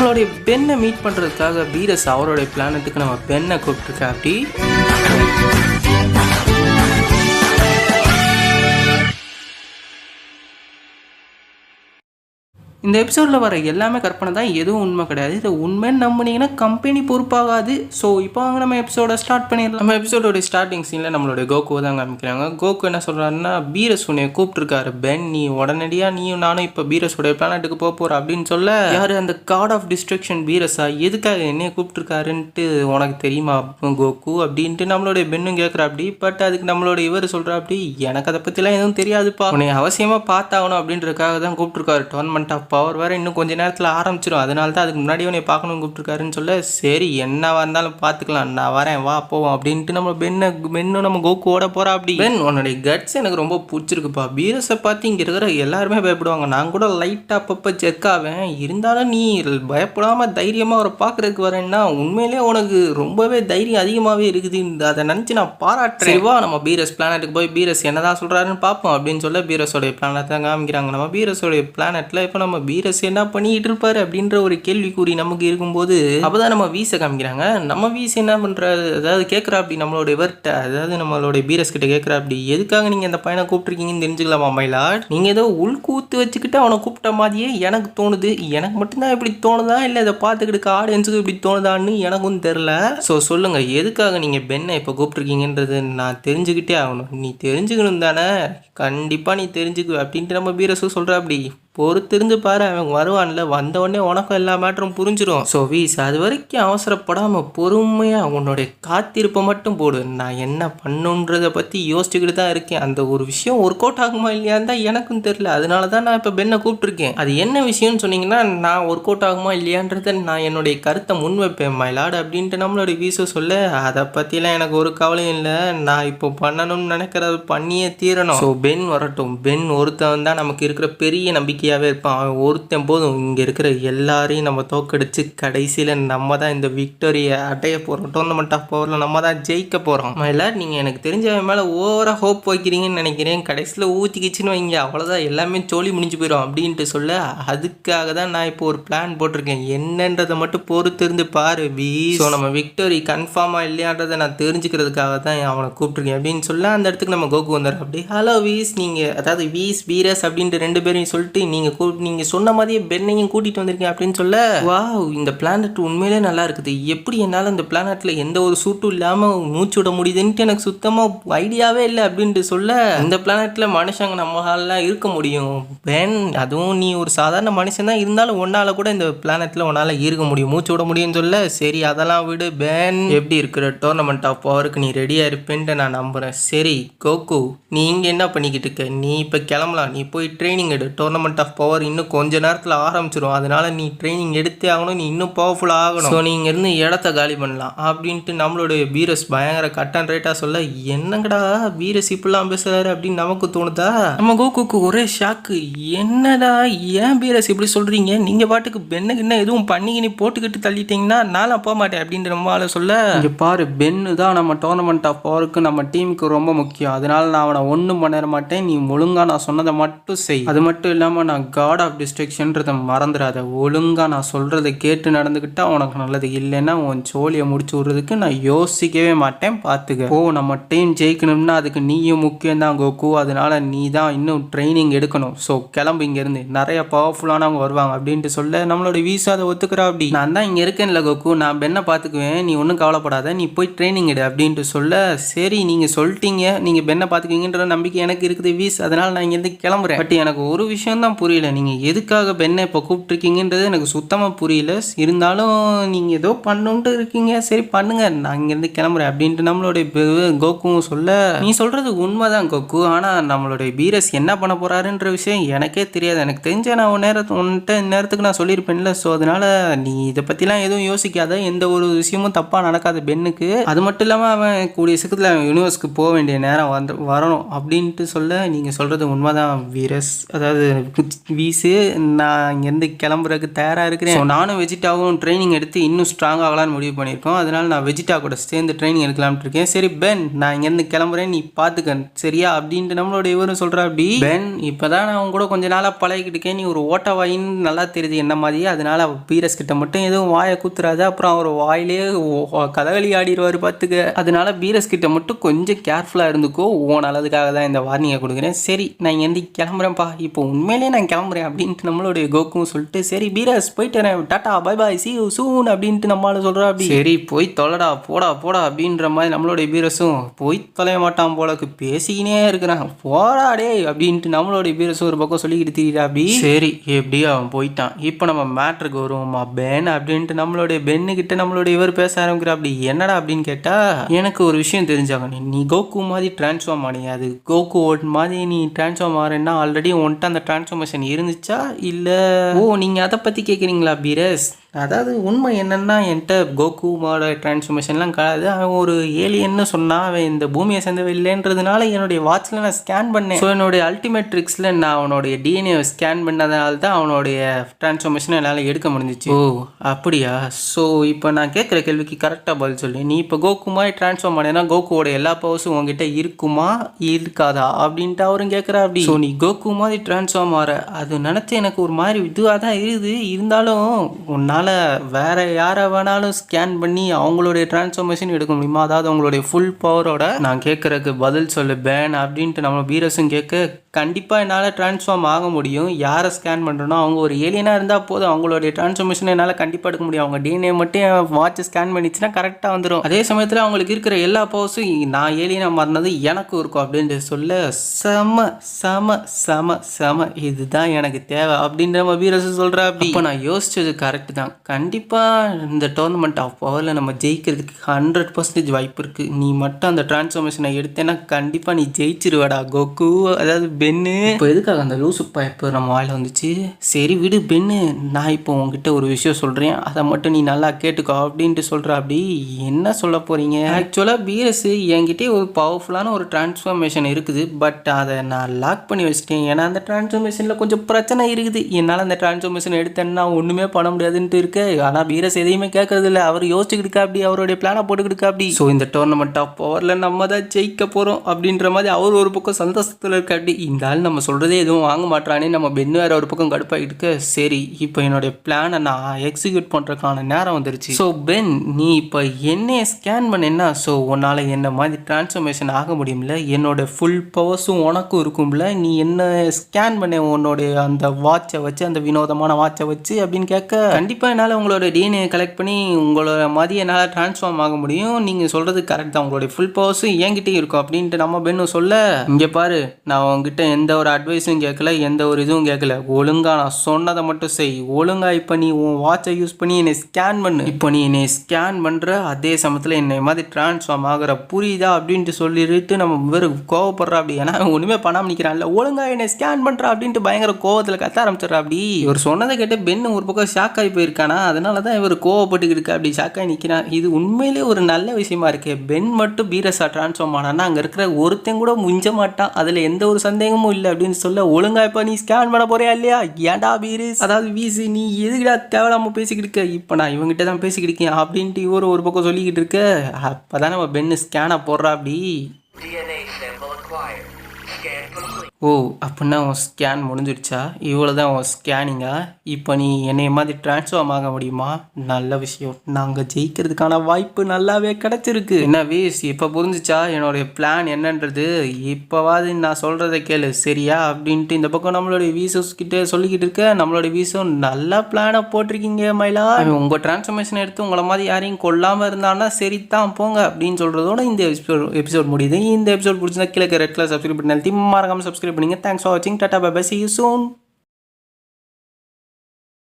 நம்மளுடைய பெண்ணை மீட் பண்ணுறதுக்காக வீரஸ் அவருடைய பிளானட்டுக்கு நம்ம பெண்ணை கூப்பிட்டுருக்கா அப்படி இந்த எபிசோடில் வர எல்லாமே கற்பனை தான் எதுவும் உண்மை கிடையாது. இதை உண்மைன்னு நம்பினீங்கன்னா கம்பெனி பொறுப்பாகாது. ஸோ இப்போ வாங்க நம்ம எபிசோட ஸ்டார்ட் பண்ணிடலாம். நம்ம எபிசோடோட ஸ்டார்டிங் சீனில் நம்மளுடைய கோகு தான் காமிக்கிறாங்க. கோகு என்ன சொல்கிறாருன்னா பீரஸ் உன்னை கூப்பிட்டுருக்காரு பென். நீ உடனடியாக நீயும் நானும் இப்போ பீரஸோடைய பிளானட்டுக்கு போக போகிற அப்படின்னு சொல்ல யார் அந்த கார்ட் ஆஃப் டிஸ்ட்ரக்ஷன் பீரஸா எதுக்காக என்னைய கூப்பிட்டுருக்காருன்ட்டு உனக்கு தெரியுமா கோகு அப்படின்ட்டு நம்மளுடைய பெண்ணும் கேட்குற அப்படி பட் அதுக்கு நம்மளோட இவர் சொல்கிற அப்படி எனக்கு அதை பற்றிலாம் எதுவும் தெரியாதுப்பா. உன்னை அவசியமாக பார்த்தாகணும் அப்படின்றதுக்காக தான் கூப்பிட்டுருக்காரு டோர்னமெண்ட் ஆஃப் பவர் வேறு இன்னும் கொஞ்ச நேரத்தில் ஆரம்பிச்சிடும் அதனால தான் அதுக்கு முன்னாடி உன்னை பார்க்கணும்னு கூப்பிட்டுருக்காருன்னு சொல்ல சரி என்னவா இருந்தாலும் பார்த்துக்கலாம். நான் வரேன். வா போவோம். அப்படின்ட்டு நம்ம பெண்ணை பெண்ணும் நம்ம கோகுவோட போகிறா அப்படி. பென் உன்னுடைய கட்ஸ் எனக்கு ரொம்ப பிடிச்சிருக்குப்பா. பீரஸை பார்த்து இங்கே இருக்கிற எல்லாருமே பயப்படுவாங்க. நான் கூட லைட்டாக அப்பப்போ செக் ஆவேன். இருந்தாலும் நீ பயப்படாமல் தைரியமாக அவரை பார்க்குறதுக்கு வரேன்னா உண்மையிலேயே உனக்கு ரொம்பவே தைரியம் அதிகமாகவே இருக்குது. அதை நினச்சி நான் பாராட்டுறேன். வா நம்ம பீரஸ் பிளானட்டுக்கு போய் பீரஸ் என்ன தான் சொல்கிறாருன்னு பார்ப்போம் அப்படின்னு சொல்ல பீரஸோடைய பிளானட் தான் காமிக்கிறாங்க. நம்ம பீரஸோடைய பிளானட்டில் இப்போ நம்ம பீரஸ் என்ன பண்ணிட்டு இருப்பாரு அப்படின்ற ஒரு கேள்விக்குறி நமக்கு இருக்கும்போது அப்பதான் நம்ம வீச காமிக்கிறாங்க. நம்ம வீச என்ன பண்றாரு அதாவது கேட்குறா அப்படி நம்மளோட இவர்கிட்ட அதாவது நம்மளோட பீரஸ் கிட்ட கேட்குறா அப்படி. எதுக்காக நீங்க அந்த பையனை கூப்பிட்டுருக்கீங்கன்னு தெரிஞ்சுக்கலாமா மயிலாட் நீங்க ஏதோ உள்கூத்து வச்சுக்கிட்டு அவனை கூப்பிட்ட மாதிரியே எனக்கு தோணுது. எனக்கு மட்டும்தான் இப்படி தோணுதா? இல்லை இதை பார்த்துக்கிட்டு ஆடியன்ஸுக்கு இப்படி தோணுதான்னு எனக்கும் தெரில ஸோ சொல்லுங்க எதுக்காக நீங்கள் பெண்ணை இப்போ கூப்பிட்டுருக்கீங்கன்றது நான் தெரிஞ்சுக்கிட்டே ஆகணும். நீ தெரிஞ்சுக்கணும் தானே? கண்டிப்பாக நீ தெரிஞ்சுக்குவ அப்படின்ட்டு நம்ம பீரஸும் சொல்கிறா அப்படி. பொறுத்திருந்து பாரு அவன் வருவான்ல. வந்த உடனே உனக்கும் எல்லா மேட்டரும் புரிஞ்சிடும் ஸோ வீஸ் அது வரைக்கும் அவசரப்படாமல் பொறுமையாக உன்னுடைய காத்திருப்பை மட்டும் போடு. நான் என்ன பண்ணுன்றதை பற்றி யோசிச்சுக்கிட்டு தான் இருக்கேன். அந்த ஒரு விஷயம் ஒர்க் அவுட் ஆகுமா இல்லையான்னு தான் எனக்கும் தெரியல. அதனால தான் நான் இப்போ பெண்ணை கூப்பிட்டுருக்கேன். அது என்ன விஷயம்னு சொன்னீங்கன்னா நான் ஒர்க் அவுட் ஆகுமா இல்லையான்றதை நான் என்னுடைய கருத்தை முன் வைப்பேன். மயிலாடு அப்படின்ட்டு நம்மளுடைய வீச சொல்ல அதை பற்றிலாம் எனக்கு ஒரு கவலையும் இல்லை. நான் இப்போ பண்ணணும்னு நினைக்கிறத பண்ணியே தீரணும். ஸோ பென் வரட்டும். பென் ஒருத்தன் தான் நமக்கு இருக்கிற பெரிய நம்பிக்கை. நம்பிக்கையாகவே இருப்பான் அவன் ஒருத்தன் போதும். இங்கே இருக்கிற எல்லாரையும் நம்ம தோக்கடிச்சு கடைசியில் நம்ம தான் இந்த விக்டோரியை அடைய போகிறோம் டோர்னமெண்ட் ஆஃப் பவரில் நம்ம தான் ஜெயிக்க போகிறோம் எல்லாரும் நீங்கள் எனக்கு தெரிஞ்சவன் மேலே ஓவராக ஹோப் வைக்கிறீங்கன்னு நினைக்கிறேன். கடைசியில் ஊற்றிக்கிச்சுன்னு வைங்க. அவ்வளோதான் எல்லாமே சோழி முடிஞ்சு போயிடும் அப்படின்ட்டு சொல்ல அதுக்காக தான் நான் இப்போ ஒரு பிளான் போட்டிருக்கேன். என்னன்றதை மட்டும் பொறுத்து இருந்து பாரு வி ஸோ நம்ம விக்டோரி கன்ஃபார்மாக இல்லையான்றதை நான் தெரிஞ்சுக்கிறதுக்காக தான் அவனை கூப்பிட்டுருக்கேன் அப்படின்னு சொல்ல அந்த இடத்துக்கு நம்ம கோகு வந்தார் அப்படி ஹலோ வீஸ் நீங்கள் அதாவது வீஸ் வீரஸ் அப்படின்ட்டு ரெண்டு பேரையும் சொல்லிட்டு நீங்கள் கூ நீங்கள் சொன்ன மாதிரியே பென்னையும் கூட்டிகிட்டு வந்திருக்கீங்க அப்படின்னு சொல்ல வா இந்த பிளானட் உண்மையிலே நல்லா இருக்குது. எப்படி என்னால் இந்த பிளானட்டில் எந்த ஒரு சூட்டும் இல்லாமல் மூச்சு விட முடியுதுன்ட்டு எனக்கு சுத்தமாக ஐடியாவே இல்லை அப்படின்ட்டு சொல்ல இந்த பிளானட்டில் மனுஷங்க நம்மளாலாம் இருக்க முடியும். பென் அதுவும் நீ ஒரு சாதாரண மனுஷன் தான் இருந்தாலும் ஒன்னால் கூட இந்த பிளானட்டில் உன்னால் இருக்க முடியும். மூச்சு விட முடியும்னு சொல்ல சரி அதெல்லாம் விடு பேன் எப்படி இருக்கிற டோர்னமெண்ட் ஆஃப் பவருக்கு நீ ரெடியாக இருப்பேன்ட்டு நான் நம்புகிறேன் சரி கோகு நீ இங்கே என்ன பண்ணிக்கிட்டு இருக்க? நீ இப்போ கிளம்பலாம். நீ போய் ட்ரைனிங் எடு. டோர்னமெண்ட் ஆஃப் பவர் இன்னும் கொஞ்ச நேரத்தில் ஆரம்பிச்சிடும் அதனால் நீ ட்ரைனிங் எடுத்தே ஆகணும். நீ இன்னும் பவர்ஃபுல்லாக ஆகணும். ஸோ நீங்கள் இருந்து இடத்த காலி பண்ணலாம். அப்படின்ட்டு நம்மளுடைய பீரஸ் பயங்கர கட் அண்ட் ரைட்டாக சொல்ல என்னங்கடா பீரஸ் இப்படிலாம் பேசுகிறாரு அப்படின்னு நமக்கு தோணுதா? நம்ம கோகுக்கு ஒரே ஷாக்கு என்னடா ஏன் பீரஸ் இப்படி சொல்கிறீங்க நீங்கள் பாட்டுக்கு பென்னு கின்ன எதுவும் பண்ணிக்கினி போட்டுக்கிட்டு தள்ளிட்டீங்கன்னா நான்லாம் போக மாட்டேன். அப்படின்ற நம்மளால சொல்ல இங்கே பாரு பென்னு தான் நம்ம டோர்னமெண்ட் ஆஃப் பவருக்கு நம்ம டீமுக்கு ரொம்ப முக்கியம். அதனால நான் அவனை ஒன்றும் பண்ணிட மாட்டேன். நீ ஒழுங்காக நான் சொன்னதை மட்டும் செய். அது மட்டும் இல்லாமல் நான் காட் ஆஃப் டிஸ்ட்ரிக்ஷன்றதை மறந்துடாத ஒழுங்காக நான் சொல்கிறத கேட்டு நடந்துக்கிட்டால் உனக்கு நல்லது. இல்லைன்னா உன் சோழியை முடிச்சு விடுறதுக்கு நான் யோசிக்கவே மாட்டேன். பார்த்துக்க. ஓ நம்ம டீம் ஜெயிக்கணும்னா அதுக்கு நீயும் முக்கியம் தான் கோகு. அதனால நீ தான் இன்னும் ட்ரைனிங் எடுக்கணும். ஸோ கிளம்பு இங்கேருந்து. நிறைய பவர்ஃபுல்லானவங்க வருவாங்க அப்படின்ட்டு சொல்ல நம்மளோட வீசா அதை ஒத்துக்கிறா அப்படி. நான் தான் இங்கே இருக்கேன்ல கோகு. நான் பெண்ணை பார்த்துக்குவேன்? நீ ஒன்றும் கவலைப்படாத. நீ போய் ட்ரைனிங் எடு அப்படின்ட்டு சொல்ல சரி நீங்கள் சொல்லிட்டீங்க. நீங்கள் பெண்ணை பார்த்துக்குவீங்கன்ற நம்பிக்கை எனக்கு இருக்குது வீஸ் அதனால் நான் இங்கேருந்து கிளம்புறேன். பட் எனக்கு ஒரு விஷயம் தான் புரியல. நீங்கள் எதுக்காக பெண்ணை இப்போ கூப்பிட்ருக்கீங்கன்றது எனக்கு சுத்தமாக புரியல. இருந்தாலும் நீங்கள் ஏதோ பண்ணுன்ட்டு இருக்கீங்க. சரி பண்ணுங்கள் நான் இங்கேருந்து கிளம்புறேன் அப்படின்ட்டு நம்மளுடைய கோக்குவும் சொல்ல நீ சொல்கிறது உண்மைதான் கோக்கு. ஆனால் நம்மளுடைய பீரஸ் என்ன பண்ண போகிறாருன்ற விஷயம் எனக்கே தெரியாது. எனக்கு தெரிஞ்ச நான் உன் நேரத்து உன்கிட்ட நேரத்துக்கு நான் சொல்லியிருப்பேன்ல. ஸோ அதனால் நீ இதை பற்றிலாம் எதுவும் யோசிக்காத. எந்த ஒரு விஷயமும் தப்பாக நடக்காது பெண்ணுக்கு. அது மட்டும் இல்லாமல் அவன் கூடிய சீக்கிரத்தில் அவன் யூனிவர்ஸ்க்கு போக வேண்டிய நேரம் வந்து வரணும் அப்படின்ட்டு சொல்ல நீங்கள் சொல்கிறது உண்மைதான் வீரஸ் அதாவது வீசு நான் இங்கேருந்து கிளம்புறதுக்கு தயாராக இருக்கிறேன். நானும் வெஜிட்டாவும் ட்ரைனிங் எடுத்து இன்னும் ஸ்ட்ராங் ஆகலாம்னு முடிவு பண்ணியிருக்கோம். அதனால நான் வெஜிட்டா கூட சேர்ந்து ட்ரைனிங் எடுக்கலாம்னு இருக்கேன். சரி பென் நான் இங்கேருந்து கிளம்புறேன் நீ பார்த்துக்க சரியா? அப்படின்ட்டு நம்மளோட இவரும் சொல்கிறா அப்படி பென்? இப்போ தான் நான் உன் கூட கொஞ்ச நாளாக பழகிட்டு இருக்கேன். நீ ஒரு ஓட்ட வாயின்னு நல்லா தெரியுது என்ன மாதிரியே அதனால பீரஸ் கிட்ட மட்டும் எதுவும் வாயை குத்துறாது. அப்புறம் அவர் வாயிலே ஓ- கதகளி ஆடிடுவார் பார்த்துக்க அதனால பீரஸ் கிட்ட மட்டும் கொஞ்சம் கேர்ஃபுல்லாக இருந்துக்கோ. உன் நல்லதுக்காக தான் இந்த வார்னிங்கை கொடுக்குறேன். சரி நான் இங்கேருந்து கிளம்புறேன்ப்பா. இப்போ உண்மையிலேயே நான் கிளம்புறேன் அப்படின்ட்டு நம்மளுடைய கோக்கும் சொல்லிட்டு சரி பீரஸ் போயிட்டு வரேன். Tata bye bye see soon அப்படின்ட்டு நம்மளால சொல்கிறா அப்படி. சரி போய் தொலைடா போடா போடா அப்படின்ற மாதிரி நம்மளுடைய பீரஸும் போய் தொலைய மாட்டான் போலக்கு பேசிக்கினே இருக்கிறான். போடா டேய் அப்படின்ட்டு நம்மளுடைய பீரஸும் ஒரு பக்கம் சொல்லிக்கிட்டு திரியிறா அப்படி. சரி எப்படியோ அவன் போயிட்டான். இப்போ நம்ம மேட்ருக்கு வருவோமா பென் அப்படின்ட்டு நம்மளுடைய பென்னு கிட்ட நம்மளுடைய இவர் பேச ஆரம்பிக்கிறா அப்படி. என்னடா? அப்படின்னு கேட்டா எனக்கு ஒரு விஷயம் தெரிஞ்சாங்க. நீ நீ கோகு மாதிரி டிரான்ஸ்ஃபார்ம் ஆனியா அது கோகு ஓட் மாதிரி நீ டிரான்ஸ்ஃபார்ம் ஆறேன்னா ஆல்ரெடி உன்கிட்ட அந்த டிரான்ஸ்ஃபார்மேஷன் இருந்துச்சா? இல்லை ஓ நீங்கள் அதை பற்றி கேட்குறீங்களா பீரஸ்? அதாவது உண்மை என்னன்னா என்கிட்ட கோகுமோட டிரான்ஸ்ஃபர்மேஷன்லாம் கிடையாது அவன் ஒரு ஏலியன்னு சொன்னான் அவன் இந்த பூமியை சேர்ந்தவன் இல்லைன்றதுனால என்னுடைய வாட்சில் நான் ஸ்கேன் பண்ணேன். ஸோ என்னுடைய அல்டிமேட் ட்ரிக்ஸில் நான் அவனுடைய டிஎன்ஏ ஸ்கேன் பண்ணதுனால தான் அவனுடைய டிரான்ஸ்ஃபர்மேஷனை என்னால் எடுக்க முடிஞ்சிச்சு. ஓ. அப்படியா? ஸோ இப்போ நான் கேட்குற கேள்விக்கு கரெக்டாக பதில் சொல்லு. நீ இப்போ கோகு மாதிரி டிரான்ஸ்ஃபார்ம் பண்ணேன்னா கோகுவோட எல்லா பவர்ஸும் உங்ககிட்ட இருக்குமா? இருக்காதா? அப்படின்ட்டு அவரும் கேட்குறா அப்படி. ஸோ நீ கோகு மாதிரி டிரான்ஸ்ஃபார்ம் ஆகிற அது நினச்சி எனக்கு ஒரு மாதிரி இதுவாக தான் இருக்குது. இருந்தாலும் அதனால் வேறு யாரை வேணாலும் ஸ்கேன் பண்ணி அவங்களுடைய டிரான்ஸ்ஃபர்மேஷன் எடுக்க முடியுமா? அதாவது அவங்களுடைய ஃபுல் பவரோட நான் கேட்குறதுக்கு பதில் சொல்லு பேன் அப்படின்ட்டு நம்ம பீரஸும் கேட்க கண்டிப்பாக என்னால் டிரான்ஸ்ஃபார்ம் ஆக முடியும். யாரை ஸ்கேன் பண்ணுறனோ அவங்க ஒரு ஏலியனாக இருந்தால் போதும். அவங்களுடைய டிரான்ஸ்ஃபர்மேஷன் என்னால் கண்டிப்பாக எடுக்க முடியும். அவங்க டிஎன்ஏ மட்டும் என் வாட்ச் ஸ்கேன் பண்ணிச்சுன்னா கரெக்டாக வந்துடும் அதே சமயத்தில் அவங்களுக்கு இருக்கிற எல்லா பவர்ஸும் நான் ஏலியனாக மாறினது எனக்கும் இருக்கும் அப்படின்ட்டு சொல்ல செம செம செம செம இதுதான் எனக்கு தேவை அப்படின்ற நம்ம வீரசு சொல்கிறா அப்படி. இப்போ நான் யோசிச்சது கரெக்ட் தான். கண்டிப்பாக இந்த டோர்னமெண்ட் ஆஃப் பவரில் நம்ம ஜெயிக்கிறதுக்கு ஹண்ட்ரட் பர்சன்டேஜ் வாய்ப்பு இருக்குது நீ மட்டும் அந்த டிரான்ஸ்ஃபர்மேஷனை எடுத்தேன்னா கண்டிப்பாக நீ ஜெயிச்சிருவாடா கோகு. அதாவது பென்னு. இப்போ எதுக்காக அந்த லூசு இப்போ நம்ம வாயில் வந்துச்சு? சரி விடு பென்னு. நான் இப்போ உங்ககிட்ட ஒரு விஷயம் சொல்கிறேன் அதை மட்டும் நீ நல்லா கேட்டுக்கோ அப்படின்ட்டு சொல்கிற அப்படி என்ன சொல்ல போகிறீங்க ஆக்சுவலாக பிஎஸ் என்கிட்டே ஒரு பவர்ஃபுல்லான ஒரு டிரான்ஸ்ஃபர்மேஷன் இருக்குது. பட் அதை நான் லாக் பண்ணி வச்சிட்டேன். ஏன்னா அந்த டிரான்ஸ்ஃபர்மேஷனில் கொஞ்சம் பிரச்சனை இருக்குது. என்னால் அந்த டிரான்ஸ்ஃபர்மேஷன் எடுத்தேன்னா ஒன்றுமே பண்ண முடியாதுன்ட்டு. இருக்கு. ஆனால் வீரஸ் எதையுமே கேட்கறது இல்லை அவர் யோசிச்சுக்கிட்டு அப்படி அவருடைய பிளானை போட்டுக்கிட்டு அப்படி. ஸோ இந்த டோர்னமெண்ட் ஆஃப் பவரில் நம்ம தான் ஜெயிக்க போகிறோம் அப்படின்ற மாதிரி அவர் ஒரு பக்கம் சந்தோஷத்தில் இருக்க அப்படி. இந்த ஆள் நம்ம சொல்கிறதே எதுவும் வாங்க மாட்டானே நம்ம பென்னு வேற ஒரு பக்கம் கடுப்பாகிட்டு இருக்க சரி இப்போ என்னுடைய பிளானை நான் எக்ஸிக்யூட் பண்ணுறதுக்கான நேரம் வந்துருச்சு. ஸோ பென் நீ இப்போ என்னைய ஸ்கேன் பண்ணேன்னா ஸோ உன்னால் என்ன மாதிரி டிரான்ஸ்ஃபர்மேஷன் ஆக முடியும்ல? என்னோட ஃபுல் பவர்ஸும் உனக்கும் இருக்கும்ல. நீ என்ன ஸ்கேன் பண்ண உன்னோடைய அந்த வாட்சை வச்சு அந்த வினோதமான வாட்சை வச்சு அப்படின்னு கேட்க கண்டிப்பாக என்னால் உங்களோட டிஎன்ஏ கலெக்ட் பண்ணி உங்களோட மாதிரி என்னால் ட்ரான்ஸ்ஃபார்ம் ஆக முடியும். நீங்கள் சொல்கிறது கரெக்ட் தான். உங்களுடைய ஃபுல் பவர்ஸும் என்கிட்டயும் இருக்கும். அப்படின்ட்டு நம்ம பெண்ணும் சொல்ல இங்கே பாரு நான் உங்ககிட்ட எந்த ஒரு அட்வைஸும் கேட்கல எந்த ஒரு இதுவும் கேட்கல. ஒழுங்காக நான் சொன்னதை மட்டும் செய். ஒழுங்கா இப்போ நீ உன் வாட்சை யூஸ் பண்ணி என்னை ஸ்கேன் பண்ணு. இப்போ நீ என்னை ஸ்கேன் பண்ணுற அதே சமயத்தில் என்னை மாதிரி ட்ரான்ஸ்ஃபார்ம் ஆகிற புரியுதா? அப்படின்ட்டு சொல்லிட்டு நம்ம வெறும் கோவப்படுறா அப்படி ஏன்னா ஒன்றுமே பண்ணாம நிற்கிறான்ல ஒழுங்காக என்னை ஸ்கேன் பண்ணுறா அப்படின்ட்டு பயங்கர கோவத்தில் கத்த ஆரம்பிச்சிடறா அப்படி இவர் சொன்னதை கேட்டு பெண்ணு ஒரு பக்கம் ஷாக் ஆகி இருக்கானா? அதனால தான் இவர் கோவப்பட்டுக்கிட்டு இருக்கா அப்படி ஷாக்காக நிற்கிறான் இது உண்மையிலே ஒரு நல்ல விஷயமா இருக்கு. பென் மட்டும் பீரஸா டிரான்ஸ்ஃபார்ம் ஆனான்னா அங்கே இருக்கிற ஒருத்தன் கூட முஞ்ச மாட்டான். அதில் எந்த ஒரு சந்தேகமும் இல்லை அப்படின்னு சொல்ல ஒழுங்கா இப்போ நீ ஸ்கேன் பண்ண போறியா இல்லையா? ஏன்டா பீரஸ்? அதாவது வீசு நீ எதுக்கிடா தேவையில்லாம பேசிக்கிட்டு இருக்க? இப்போ நான் இவங்ககிட்ட தான் பேசிக்கிட்டு இருக்கேன். அப்படின்ட்டு இவர் ஒரு பக்கம் சொல்லிக்கிட்டு இருக்க அப்பதான் நம்ம பென்னு ஸ்கேனை போடுறா அப்படி. ஓ அப்படின்னா உன் ஸ்கேன் முடிஞ்சிடுச்சா? இவ்வளோ தான் உன் ஸ்கேனிங்கா இப்போ நீ என்னைய மாதிரி ட்ரான்ஸ்ஃபார்ம் ஆக முடியுமா? நல்ல விஷயம். நாங்கள் ஜெயிக்கிறதுக்கான வாய்ப்பு நல்லாவே கிடச்சிருக்கு. என்ன வீஸ் இப்போ புரிஞ்சுச்சா? என்னுடைய பிளான் என்னன்றது? இப்போவாது நான் சொல்கிறத கேளு சரியா? அப்படின்ட்டு இந்த பக்கம் நம்மளுடைய வீசஸ் கிட்டே சொல்லிக்கிட்டு இருக்க நம்மளுடைய வீசும் நல்ல பிளானை போட்டிருக்கீங்க மயிலா உங்கள் டிரான்ஸ்ஃபர்மேஷன் எடுத்து உங்களை மாதிரி யாரையும் கொல்லாமல் இருந்தான்னா சரி தான் போங்க அப்படின்னு சொல்கிறதோட இந்த எபிசோட் எபிசோட் முடியுது. இந்த எபிசோட் பிடிச்சிருந்தா கீழே ரெட் கலர் சப்ஸ்கிரைப் பண்ணி மறக்காம சப்ஸ்கிரைப் சப்ஸ்கிரைப் பண்ணுங்கள் தேங்க்ஸ் ஃபார் வாட்சிங் tata bye see you soon